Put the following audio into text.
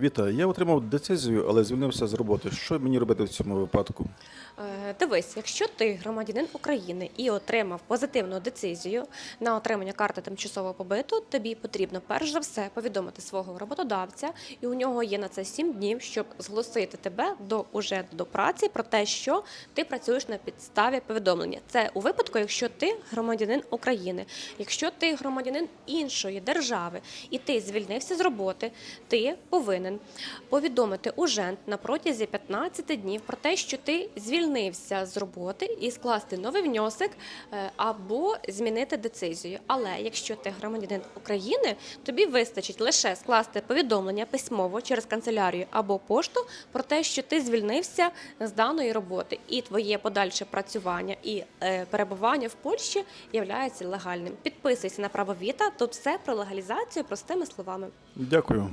Вітаю, я отримав децизію, але звільнився з роботи. Що мені робити в цьому випадку? Е, Дивись, якщо ти громадянин України і отримав позитивну децизію на отримання карти тимчасового побиту, тобі потрібно перш за все повідомити свого роботодавця, і у нього є на це 7 днів, щоб зголосити тебе до уже до праці про те, що ти працюєш на підставі повідомлення. Це у випадку, якщо ти громадянин України, якщо ти громадянин іншої держави і ти звільнився з роботи, ти повинен повідомити ужент на протязі 15 днів про те, що ти звільнився з роботи і скласти новий внесок е, або змінити децизію. Але якщо ти громадянин України, тобі вистачить лише скласти повідомлення письмово через канцелярію або пошту про те, що ти звільнився з даної роботи, і твоє подальше працювання і е, перебування в Польщі являється легальним. Підписуйся на право Віта. Тут все про легалізацію простими словами. Дякую.